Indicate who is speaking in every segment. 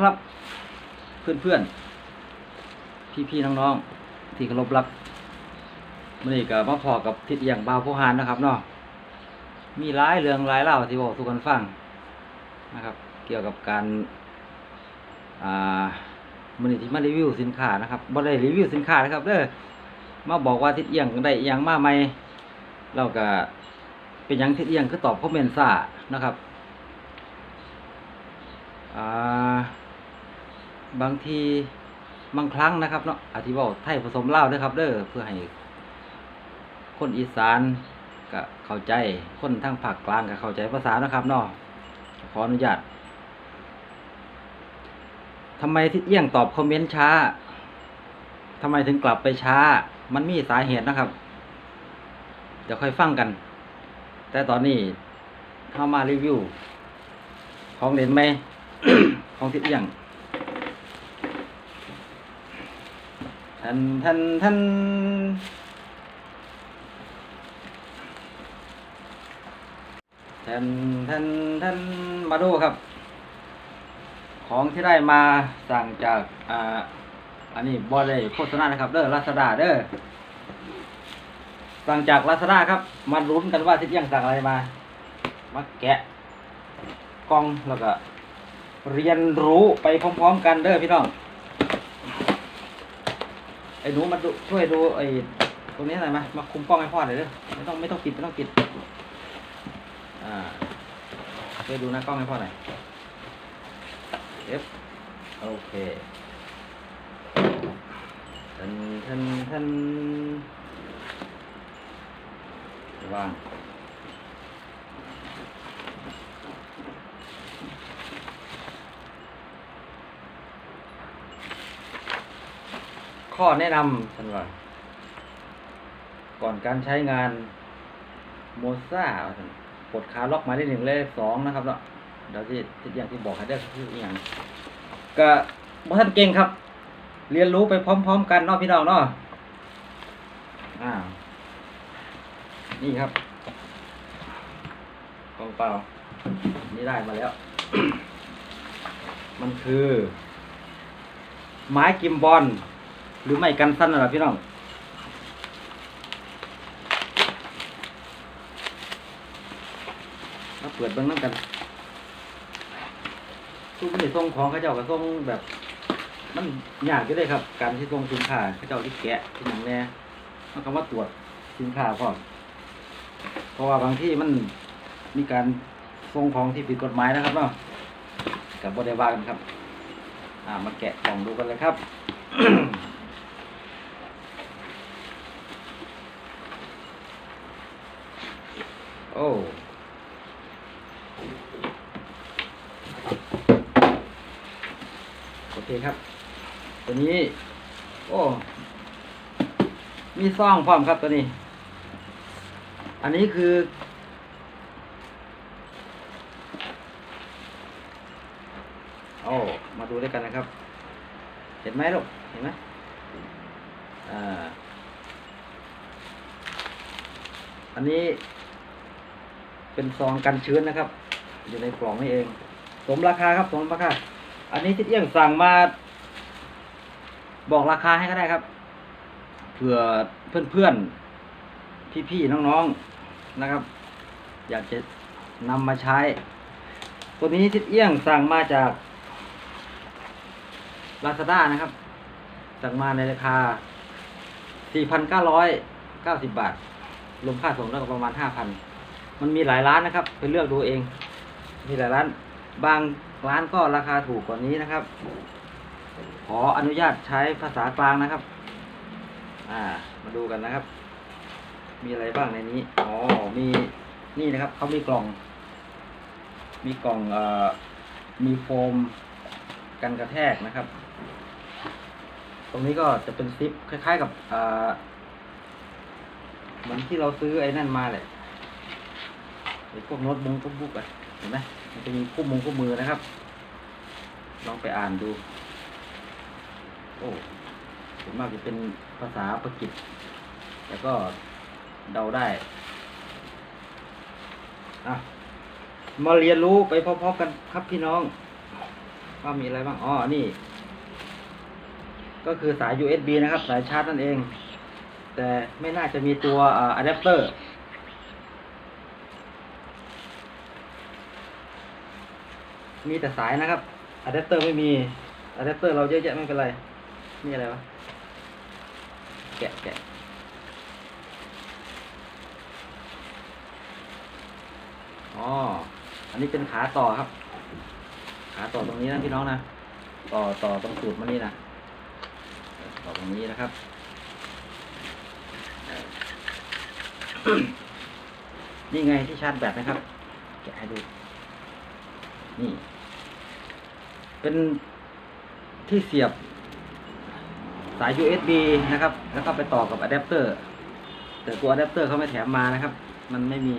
Speaker 1: ครับ เพื่อนเพื่อนพี่พี่ๆน้องๆที่เคารพรักมื่อนี้ก็มาพอกับทิศเอียงบาวผู้หานนะครับเนาะมีหลายเรื่องหลายเล่าที่บอกทุกคนฟังนะครับ เกี่ยวกับการอ่ามื่อนี้ที่มารีวิวสินค้านะครับบ่ได้รีวิวสินค้านะครับเด้อมาบอกว่าทิศเอียงได้เอหย่างมาใหมเราก็เป็นยังทิศเอียงคือตอบคอมเมนต์ซ่านะครับอ่า บางทีบางครั้งนะครับเนาะอธิบายไทยผสมเลาด้วยครับเด้อเพื่อให้ คนอีสานก็เข้าใจคนทางภาคกลางก็เข้าใจภาษานะครับเนาะขออนุญาตทำไมทิศเอี้ยงตอบคอมเมนต์ช้าทำไมถึงกลับไปช้า มันมีสาเหตุนะครับ เดี๋ยวค่อยฟังกัน แต่ตอนนี้เข้ามารีวิว ของเด่นไหม ของทิศเอียง ทันทันทันทันทันทันมาดูครับ ของที่ได้มาสั่งจากอ่าอันนี้บอได้โฆษณานะครับเด้อลาซาด้าเด้อสั่งจากลาซาด้าครับมาลุ้นกันว่าทิศเอียงสั่งอะไรมามาแกะกล้องแล้วก็เรียนรู้ไปพร้อมๆกันเด้อพี่น้อง อ้หนูมาดูช่วยดูไอ้ตรงนี้หน่อยมามาคุมกล้องให้พ่อหน่อยเด้อไม่ต้องไม่ต้องปิดไม่ต้องปิด อ่าช่วยดูหน้ากล้องให้พ่อหน่อยเอฟโอเคท่านท่านท่านวาง ข้อแนะนำท่านว่าก่อนการใช้งานโมซ่ากดขาล็อกหมายเลขหนึ่งเลขสองนะครับเนาะเดี๋ยวที่ที่อย่างที่บอกให้ได้คืออย่างก็บ่ท่านเก่งครับ เรียนรู้ไปพร้อม ๆ กันเนาะพี่น้องเนาะอ่า นี่ครับกล่องเปล่า นี่ได้มาแล้ว มันคือ ไม้กิมบอล หรือไม่กันสั้นนะพี่น้องมาเปิดเบิ้งน้ำกันทุกคนที่ส่งของเขาเจ้าก็ส่งแบบ มันยากอยู่เลยครับ การที่ส่งสินค้าเขาเจ้าที่แกะที่หนังแน่มันก็มาตรวจสินค้าพร้อมเพราะว่าบางที่มันมีการส่งของที่ผิดกฎหมายนะครับเนาะกับบริวากันครับ อ่ามาแกะกล่องดูกันเลยครับ อ้ โอเคครับ ตัวนี้ โอ้ มีซองพร้อมครับตัวนี้ อันนี้คือ โอ้ มาดูด้วยกันนะครับ เห็นไหมลูก เห็นไหมอ่า อันนี้ เป็นซองกันชื้นนะครับ อยู่ในกล่องนี่เอง สมราคาครับสมราคา อันนี้ที่เอี้ยงสั่งมา บอกราคาให้ก็ได้ครับ เผื่อเพื่อนๆ พี่ๆ น้องๆ นะครับ อยากจะนำมาใช้ ตัวนี้ทิศเอี้ยงสั่งมาจากลาซาด้านะครับ สั่งมาในราคา 4,990 บาท รวมค่าส่งแล้วก็ประมาณ 5,000 มันมีหลายร้านนะครับ ไปเลือกดูเอง มีหลายร้าน บางร้านก็ราคาถูกกว่านี้นะครับ ขออนุญาตใช้ภาษากลางนะครับ อ่า มาดูกันนะครับ มีอะไรบ้างในนี้ อ๋อ มีนี่นะครับ เขามีกล่อง มีกล่องเอ่อมีโฟมกันกระแทกนะครับ ตรงนี้ก็จะเป็นซิปคล้าย ๆ กับเอ่อเหมือนที่เราซื้อไอ้นั่นมาแหละ ไอ้พวกโน้ตบุ๊กบุ๊กอะเห็นไหมมันจะมีคู่มือคู่มือนะครับ ลองไปอ่านดู โอ้ส่วนมากจะเป็นภาษาปากีสแล้วก็เดาได้อะมาเรียนรู้ไปพร้อมๆกันครับพี่น้องว่ามีอะไรบ้างอ๋อนี่ ก็คือสาย USB นะครับ สายชาร์จนั่นเอง แต่ไม่น่าจะมีตัวอะแดปเตอร์ มีแต่สายนะครับอะแดปเตอร์ไม่มีอะแดปเตอร์เราเยอะแยะไม่เป็นไรนี่อะไรวะแกะแกะอ๋ออันนี้เป็นขาต่อครับ ขาต่อตรงนี้นะพี่น้องนะต่อต่อตรงสูตรมานี่นะต่อตรงนี้นะครับนี่ไงที่ชาร์จแบตนะครับ แกะให้ดู นี่ เป็นที่เสียบสาย USB นะครับ แล้วก็ไปต่อกับอะแดปเตอร์ แต่ตัวอะแดปเตอร์เขาไม่แถมมานะครับ มันไม่มี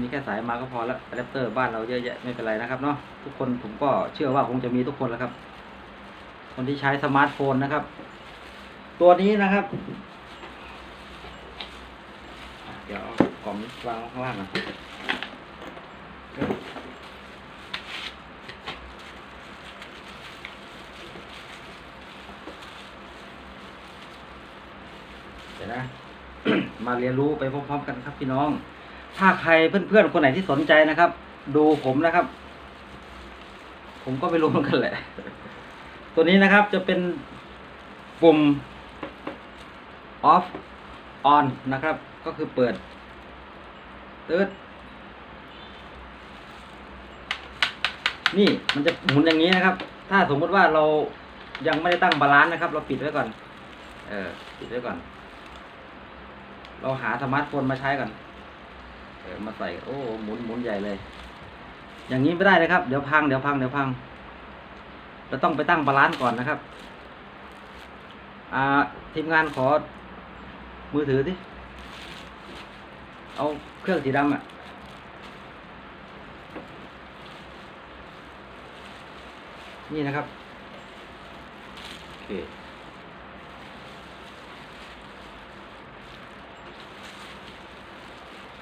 Speaker 1: มีแค่สายมาก็พอแล้วอะแดปเตอร์บ้านเราเยอะแยะไม่เป็นไรนะครับเนาะ ทุกคนผมก็เชื่อว่าคงจะมีทุกคนแล้วครับ คนที่ใช้สมาร์ทโฟนนะครับ ตัวนี้นะครับ เดี๋ยวกล่องนี้วางข้างล่างนะเดี๋ยว นะ มาเรียนรู้ไปพร้อมๆกันครับพี่น้อง ถ้าใครเพื่อนๆคนไหนที่สนใจนะครับ ดูผมนะครับ ผมก็ไม่รู้เหมือนกันแหละ ตัวนี้นะครับจะเป็นปุ่ม off on นะครับ ก็คือเปิดตืดนี่มันจะหมุนอย่างนี้นะครับ ถ้าสมมติว่าเรายังไม่ได้ตั้งบาลานซ์นะครับ เราปิดไว้ก่อน เออ ปิดไว้ก่อน เราหาสมาร์ทโฟนมาใช้ก่อนเออมาใส่โอ้หมุนหมุนใหญ่เลย อย่างนี้ไม่ได้นะครับ เดี๋ยวพังเดี๋ยวพังเดี๋ยวพังเราต้องไปตั้งบาลานซ์ก่อนนะครับอ่าทีมงานขอ มือถือสิเอาเครื่องสีดำอะนี่นะครับโอเค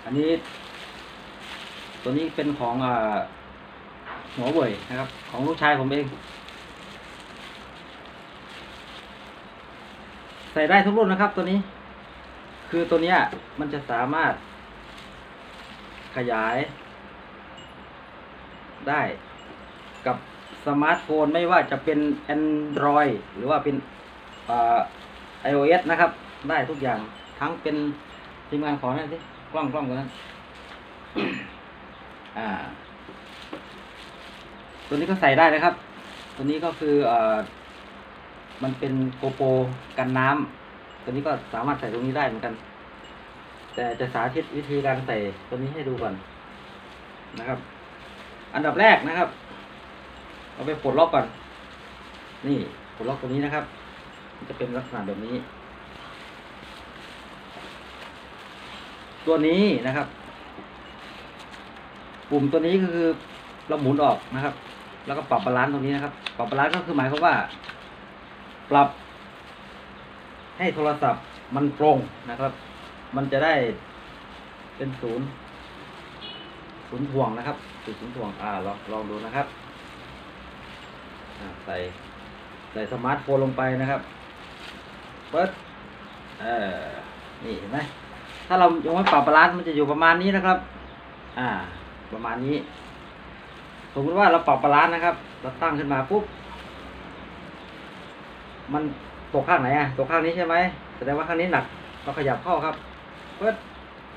Speaker 1: อันนี้ ตัวนี้เป็นของอ่าหัวเว่ยนะครับ ของลูกชายผมเอง ใส่ได้ทุกรุ่นนะครับ ตัวนี้ คือตัวเนี้ย มันจะสามารถ ขยาย ได้กับสมาร์ทโฟนไม่ว่าจะเป็น Android หรือว่าเป็นอ่า iOS นะครับ ได้ทุกอย่างทั้งเป็นทีมงานขอหน่อยสิ กล้องกล้องตัวนั้นอ่า ตัวนี้ก็ใส่ได้นะครับ ตัวนี้ก็คืออ่อมันเป็นโกโปรกันน้ำตัวนี้ก็สามารถใส่ตรงนี้ได้เหมือนกัน แต่จะสาธิตวิธีการใส่ตัวนี้ให้ดูก่อนนะครับ อันดับแรกนะครับเราไปปลดล็อกก่อน นี่ปลดล็อกตัวนี้นะครับ จะเป็นลักษณะแบบนี้ ตัวนี้นะครับ ปุ่มตัวนี้ก็คือเราหมุนออกนะครับ แล้วก็ปรับบาลานซ์ตรงนี้นะครับ ปรับบาลานซ์ก็คือหมายความว่า ปรับ ให้โทรศัพท์มันตรงนะครับ มันจะได้เป็นศูนย์ศูนย์ถ่วงนะครับจุดศูนย์ถ่วงอ่าลองลองดูนะครับใส่ใส่สมาร์ทโฟนลงไปนะครับเปิดเออนี่เห็นไหม ถ้าเรายังไม่ปรับบาลานซ์มันจะอยู่ประมาณนี้นะครับ อ่า ประมาณนี้ สมมติว่าเราปรับบาลานซ์นะครับ เราตั้งขึ้นมาปุ๊บ มันตกข้างไหนอะตกข้างนี้ใช่ไหมแสดงว่าข้างนี้หนัก เราขยับเข้าครับเปิด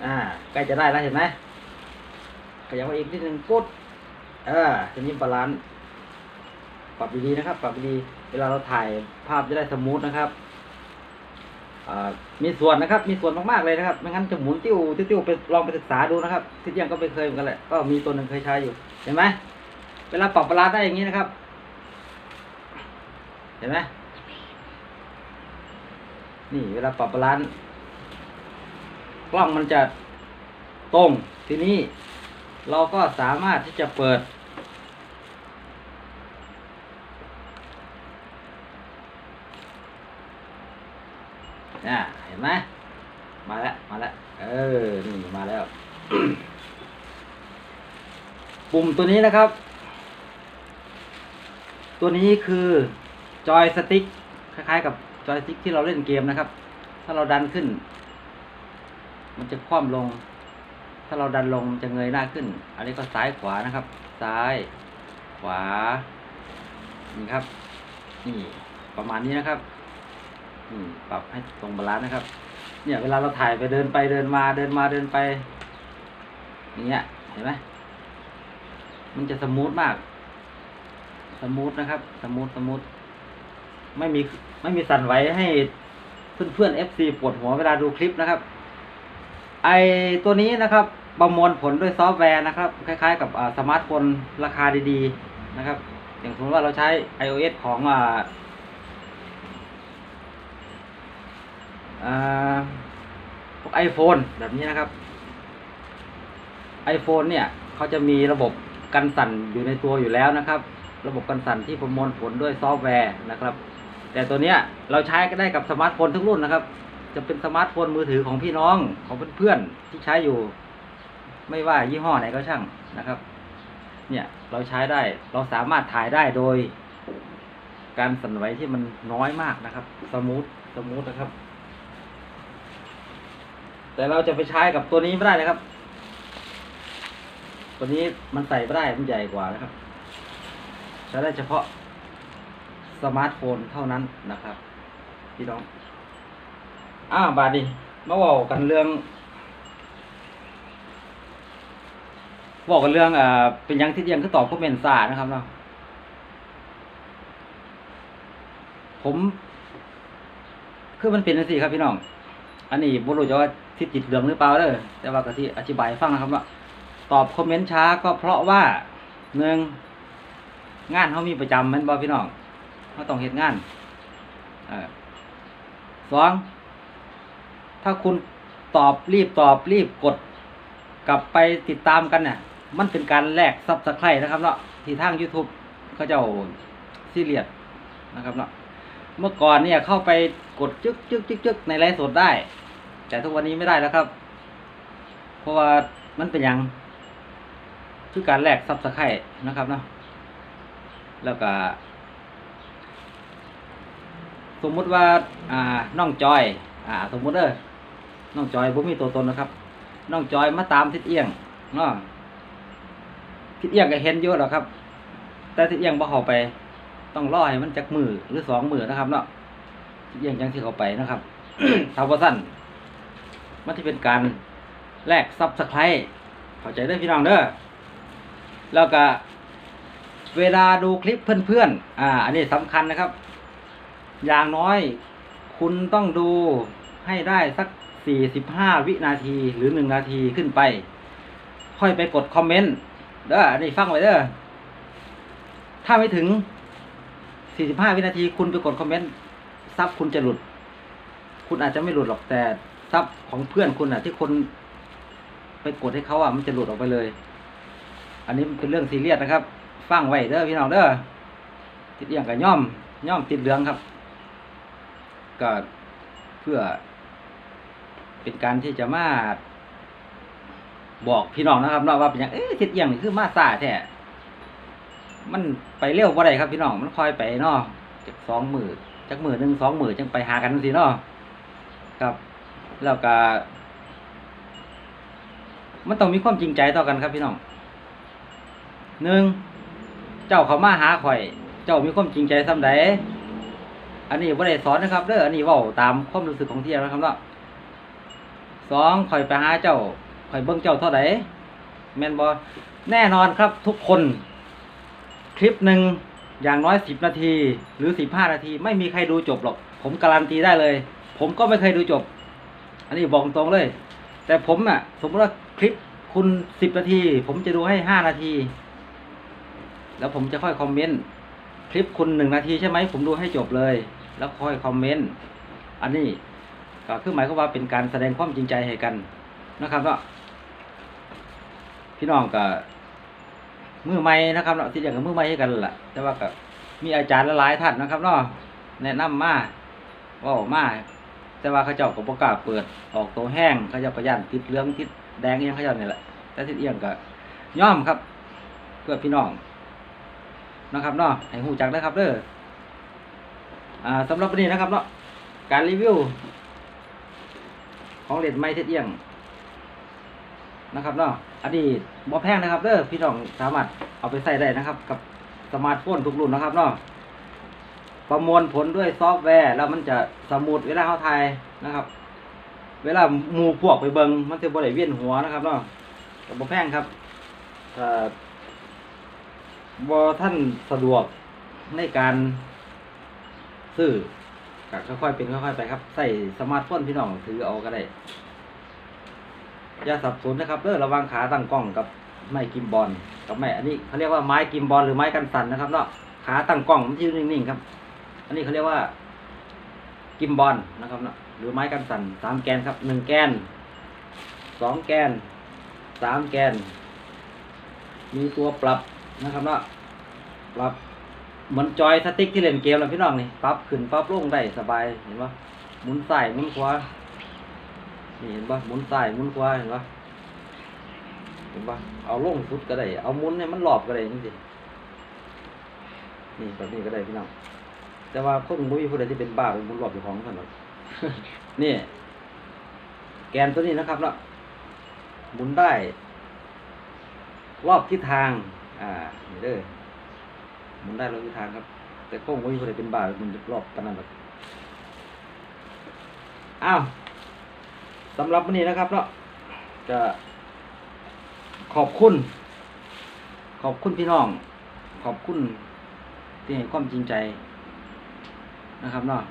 Speaker 1: อ่า ใกล้จะได้แล้วเห็นไหมขยับมาอีกนิดนึงปุ๊บเออทีนี้บาลานซ์ปรับดีๆนะครับ ปรับดีๆเวลาเราถ่ายภาพจะได้สมูทนะครับอ่า มีส่วนนะครับ มีส่วนมากๆเลยนะครับ ไม่งั้นจะหมุนติ้วติ้วไปลองไปศึกษาดูนะครับที่ยังก็ไม่เคยเหมือนกันแหละ ก็มีตัวหนึ่งเคยใช้อยู่ เห็นไหมเวลาปรับบาลานซ์ได้อย่างนี้นะครับ เห็นไหมนี่เวลาปรับบาลานซ์กล้องมันจะตรงทีนี้ เราก็สามารถที่จะเปิด อ่าเห็นไหมมาแล้วมาแล้วเออนี่มาแล้ว ปุ่มตัวนี้นะครับ ตัวนี้คือจอยสติ๊กคล้ายๆ กับจอยสติ๊กที่เราเล่นเกมนะครับ ถ้าเราดันขึ้น มันจะคว่ำลง ถ้าเราดันลงจะเงยหน้าขึ้น อันนี้ก็ซ้ายขวานะครับ ซ้าย ขวานี่ครับ นี่ประมาณนี้นะครับ ปรับให้ตรงบาลานซ์นะครับ เนี่ย เวลาเราถ่ายไปเดินไปเดินมาเดินมาเดินไป อย่างเงี้ย เห็นไหมมันจะสมูทมาก สมูทนะครับ สมูทสมูทไม่มีไม่มีสั่นไหวให้เพื่อนเพื่อนๆ FC ปวดหัวเวลาดูคลิปนะครับ ไอตัวนี้นะครับ ประมวลผลด้วยซอฟต์แวร์นะครับ คล้ายๆ กับสมาร์ทโฟนราคาดีๆนะครับ อย่างสมมติว่าเราใช้ iOS ของอ่าอ่า พวก iPhone แบบนี้นะครับ iPhone เนี่ยเขาจะมีระบบกันสั่นอยู่ในตัวอยู่แล้วนะครับ ระบบกันสั่นที่ประมวลผลด้วยซอฟต์แวร์นะครับ แต่ตัวเนี้ยเราใช้ก็ได้กับสมาร์ทโฟนทุกรุ่นนะครับ จะเป็นสมาร์ทโฟนมือถือของพี่น้องของเพื่อนๆที่ใช้อยู่ ไม่ว่ายี่ห้อไหนก็ช่างนะครับ เนี่ยเราใช้ได้เราสามารถถ่ายได้โดย การสั่นไหวที่มันน้อยมากนะครับ สมูทสมูทนะครับ แต่เราจะไปใช้กับตัวนี้ไม่ได้นะครับ ตัวนี้มันใส่ไม่ได้มันใหญ่กว่านะครับ ใช้ได้เฉพาะสมาร์ทโฟนเท่านั้นนะครับ พี่น้องอ้าวบาดนีมาเว่ากันเรื่องบอกกันเรื่องอ่าเป็นยังที่เดียงคือตอบคอมเมนต์ซ่านะครับเนาะผม คือมันเป็นจังซี่ครับพี่น้อง อันนี้บ่รู้จะว่า ทิศจิตเหลืองหรือเปล่าเด้อแต่ว่าก็ที่อธิบายฟังนะครับว่า ตอบคอมเมนต์ช้าก็เพราะว่าหนึ่งงานเขามีประจำมันบ่พี่น้องเขาต้องเฮ็ดงานอสองถ้าคุณตอบรีบตอบรีบกด กลับไปติดตามกันเนี่ยมันเป็นการแลกซับสไครต์นะครับเนาะที่ทาง YouTube เขาเจ้าซีเรียสนะครับเนาะเมื่อก่อนเนี่ยเข้าไปกดจึ๊กจึ๊กจึ๊กจึ๊กในไลฟ์สดได้ แต่ทุกวันนี้ไม่ได้แล้วครับ เพราะว่ามันเป็นอย่างคือการแลกซับสไครนะครับเนาะแล้วก็ สมมุติว่า อ่าน้องจอย อ่า สมมุติเด้อน้องจอยผมมีตัวตนนะครับน้องจอยมาตามทิศเอียงเนาะทิศเอียงก็เห็นเยอะหรอกครับ แต่ทิศเอียงบ่เข้าไป ต้องรอให้มันจักมือหรือสองมือนะครับ เนาะทิศเอียงจังสิเข้าไปนะครับถ้าว่าสั้น มันที่เป็นการแลกซับสไครต์เข้าใจได้พี่น้องเด้อแล้วก็เวลาดูคลิปเพื่อนๆ อ่า อันนี้สำคัญนะครับ อย่างน้อยคุณต้องดูให้ได้สักสี่สิบห้าวินาทีหรือหนึ่งนาทีขึ้นไป ค่อยไปกดคอมเมนต์เด้ออันนี้ฟังไว้เด้อถ้าไม่ถึงสี่สิบห้าวินาทีคุณไปกดคอมเมนต์ซับคุณจะหลุด คุณอาจจะไม่หลุดหรอกแต่ ซับของเพื่อนคุณอะ ที่คนไปกดให้เขาอะมันจะหลุดออกไปเลย อันนี้เป็นเรื่องซีเรียสนะครับ ฟังไว้เด้อพี่น้องเด้อติดเอียงกับย่อมย่อมติดเหลืองครับก็เพื่อ เป็นการที่จะมาบอกพี่น้องนะครับเนาะว่าเป็นอย่างเอ๊ะติดเอียงนี่คือมาซาแท้มันไปเร็วบ่ได้ครับพี่น้องมันคอยไปเนาะจากสองหมือจากหมือหนึ่งสองหมือจังไปหากันสิเนาะครับ แล้วก็มันต้องมีความจริงใจต่อกันครับพี่น้องหนึ่งเจ้าเขามาหาข่อย เจ้ามีความจริงใจซ้ำใดอันนี้บ่ได้สอนนะครับเด้ออันนี้ว้าตามความรู้สึกของเที่ยนะครับเนาะสองข่อยไปหาเจ้าข่อยเบิ่งเจ้าเท่าใดแมนบ่แน่นอนครับทุกคน คลิปหนึ่งอย่างน้อยสิบนาที หรือสิบห้านาที ไม่มีใครดูจบหรอก ผมการันตีได้เลย ผมก็ไม่เคยดูจบ อันนี้บอกตรงเลย แต่ผมอะ สมมติว่าคลิปคุณสิบนาที ผมจะดูให้ห้านาที แล้วผมจะค่อยคอมเมนต์คลิปคุณหนึ่งนาทีใช่ไหมผมดูให้จบเลย แล้วค่อยคอมเมนต์อันนี้ก็คือหมายความว่าเป็นการแสดงความจริงใจให้กันนะครับเนาะพี่น้องก็มือใหม่นะครับเนาะที่อย่างกับมือใหม่ให้กันแหละแต่ว่าก็มีอาจารย์หลายท่านนะครับเนาะแนะนำมาว่ามา แต่ว่าเขาเจ้าก็บ่กล้าเปิดออกตัวแห้งเขาเจ้าก็ย่านติดเหลืองติดแดงยังเขาเจ้านี่แหละแต่ทิศเอียงก็ย่อมครับ เพื่อพี่น้องนะครับเนาะให้หูจักนะครับเด้ออ่าสำหรับวันนี้นะครับเนาะการรีวิว ของเหล่นไม้เท็ดเอียงนะครับเนาะอันนี้บ่แพงนะครับเด้อพี่น้องสามารถเอาไปใส่ได้นะครับ กับสมาร์ทโฟนทุกรุ่นนะครับเนาะ ประมวลผลด้วยซอฟต์แวร์ แล้วมันจะสมูทเวลาเขาถ่ายนะครับ เวลาหมู่พวกไปเบิงมันจะบ่ได้เวียนหัวนะครับเนาะก็บ่แพงครับถ้าบ่ท่านสะดวกในการซื้อก็ค่อยๆเป็นค่อยๆไปครับ ใส่สมาร์ทโฟนพี่น้องถือเอาก็ได้อย่าสับสนนะครับเด้อระวังขาตั้งกล้องกับไม้กิมบอลกับไม้อันนี้เขาเรียกว่าไม้กิมบอลหรือไม้กันสั่นนะครับเนาะขาตั้งกล้องมันที่นิ่งๆครับ อันนี้เขาเรียกว่ากิมบอลนะครับเนาะหรือไม้กันสั่นสามแกนครับหนึ่งแกนสองแกนสามแกน มีตัวปรับนะครับเนาะปรับเหมือนจอยสติ๊กที่เล่นเกมแล้วพี่น้องนี่ปรับขึ้นปรับลงได้สบายเห็นปะหมุนซ้ายหมุนขวานี่เห็นปะหมุนซ้ายหมุนขวาเห็นปะเห็นปะเอาลงสุดก็ได้ เอาหมุนให้มันหลอบก็ได้นี่สินี่แบบนี้ก็ได้พี่น้อง แต่ว่าคนบ่มีผู้ใดที่เป็นบ้าเป็นบุญรอบอยู่ของท่านหรอกนี่ แกนตัวนี้นะครับเนาะหมุนได้ รอบทิศทาง อ่าเด้อหมุนได้รอบทิศทางครับ แต่คงบ่มีผู้ใดเป็นบ้าเป็นรอบปานนั้นหรอกอ้าวสำหรับวันนี้นะครับเนาะจะขอบคุณ ขอบคุณพี่น้อง ขอบคุณที่ให้ความจริงใจ นะครับเนาะ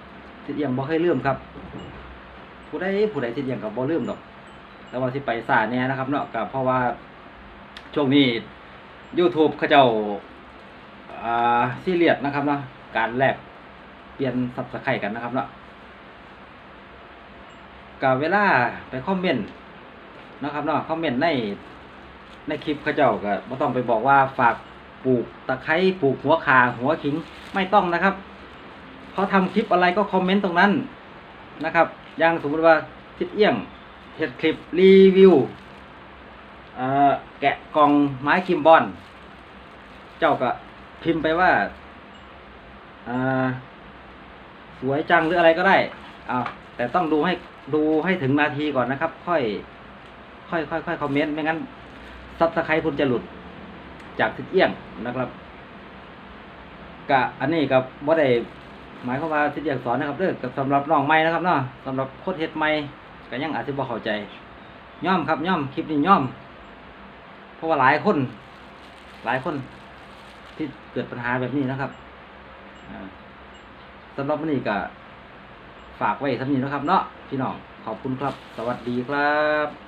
Speaker 1: ทิดเอียงบ่เคยลืมครับ ผู้ใดผู้ใดทิดเอียงกับบ่ลืมดอก แต่ว่าที่ไปสายแน่นะครับเนาะก็เพราะว่าช่วงนี้ YouTube เขาเจ้าอ่าซีเรียสนะครับเนาะการแลกเปลี่ยนซับสไครต์กันนะครับเนาะกับเวลาไปคอมเมนต์นะครับเนาะคอมเมนต์ในในคลิปเขาเจ้าก็บ่ต้องไปบอกว่าฝากปลูกตะไคร้ปลูกหัวขาหัวขิงไม่ต้องนะครับ เขาทำคลิปอะไรก็คอมเมนต์ตรงนั้นนะครับ อย่างสมมติว่าทิดเอี้ยงเห็ดคลิปรีวิวแกะกล่องไม้คิมบอนเจ้าก็พิมพ์ไปว่าสวยจังหรืออะไรก็ได้อาแต่ต้องดูให้ดูให้ถึงนาทีก่อนนะครับ ค่อย ค่อยค่อยค่อยคอมเมนต์ไม่งั้นซับสไครต์คุณจะหลุดจากทิดเอี้ยงนะครับกะอันนี้กับว่าได้ หมายความว่าที่อยากสอนนะครับเด้อกับสำหรับน้องใหม่นะครับเนาะสำหรับโคตรเฮ็ดใหม่ก็ยังอาจจะบ่เข้าใจย่อมครับย่อมคลิปนี้ย่อม เพราะว่าหลายคน หลายคนที่เกิดปัญหาแบบนี้นะครับอ่าสำหรับวันนี้ก็ฝากไว้สำนี้นะครับ เนาะพี่น้องขอบคุณครับ สวัสดีครับ